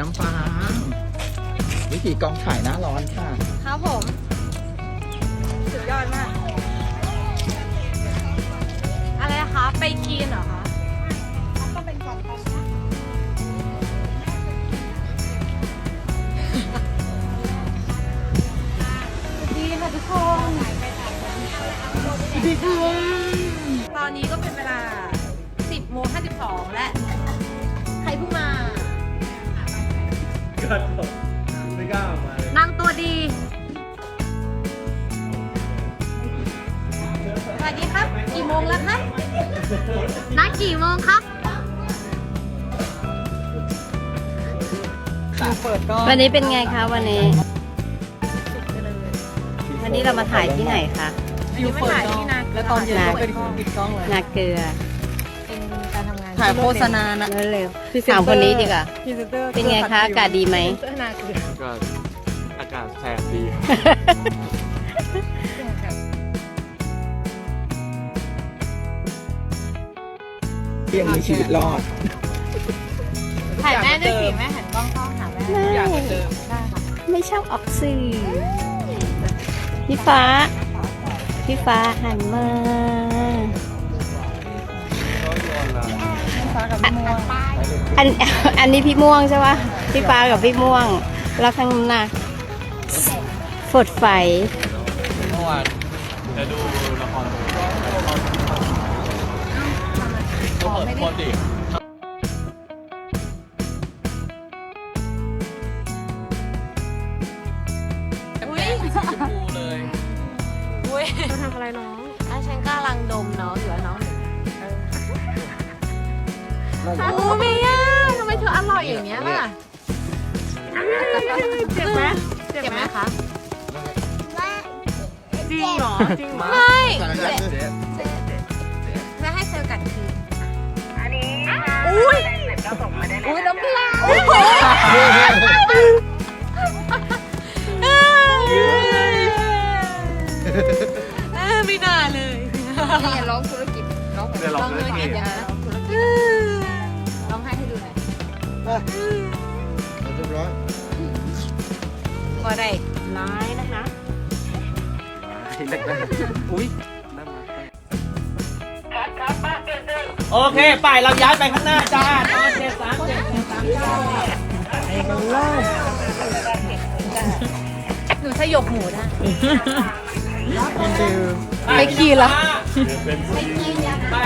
น้ำฟางวิธีกองถ่ายหน้าร้อนค่ะ ครับผม สุดยอดมาก อะไรนะคะ ไปกินเหรอคะก็เป็นกล่องกองนะดีค่ะทุกคนตอนนี้ก็เป็นเวลา 10โมง52 และ ก็ไม่กล้าออกมาเลยนางตัวดี สวัสดีครับ กี่โมงแล้วครับนัดกี่โมงครับวันนี้เป็นไงคะวันนี้ วันนี้เรามาถ่ายที่ไหนคะฟิวเปิดที่นาแล้วตอนเย็นก็เป็นปิดกล้องเลย นาเกลือ ถ่ายโฆษณานะเร็วๆถามคนนี้ดีกว่าพรีเซนเตอร์เป็นไงคะอากาศดีไหมเสื้อนาเกลือก็อากาศแสบดีเพียงมีชีวิตรอดถ่ายแม่ด้วยสิแม่หันกล้องเข้าหาแม่อยากเหมือนเดิมได้ค่ะไม่ชอบออกสื่อพี่ฟ้า พี่ฟ้าหันมา อันอันนี้พี่ม่วงใช่ปะพี่ฟ้ากับพี่ม่วง แล้วข้างหน้าฝดไฟเมื่อวานจะดูละครก็เปิดปกติอุ้ยชมพูเลยอุ้ยเราทำอะไรน้องอะฉันกำลังดมน้องอยู่อะน้อง โอ้เมย่าทำไมเธออร่อยอย่างเงี้ยล่ะเจ็บไหมเจ็บไหมคะจริงเหรอจริงเหรอไม่จะให้เซลล์กัดคืนอุ้ยอุ้ยน้ำลายเออไม่น่าเลยนี่ร้องธุรกิจร้องเดี๋ยวเราลองเลเลยยที่กินน เรียบร้อยก็ได้น้อยนะคะอุ้ยโอเคไปเราย้ายไปข้างหน้าจ้าตอนเจ็ดสามเจ็ดสามเก้าหนูสยบหมูได้ไปขี่ละไป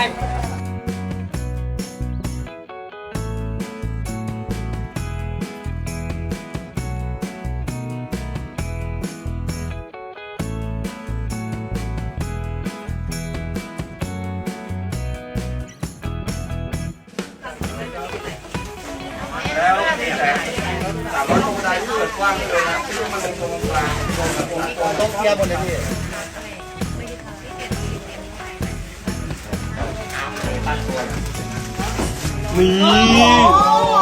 ต้องเคลียร์หมดเลยพี่นี่โอ้โห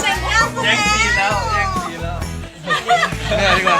เป็นแก้วแย่งซีนแล้วแย่งซีนแล้วเหนื่อยดีกว่า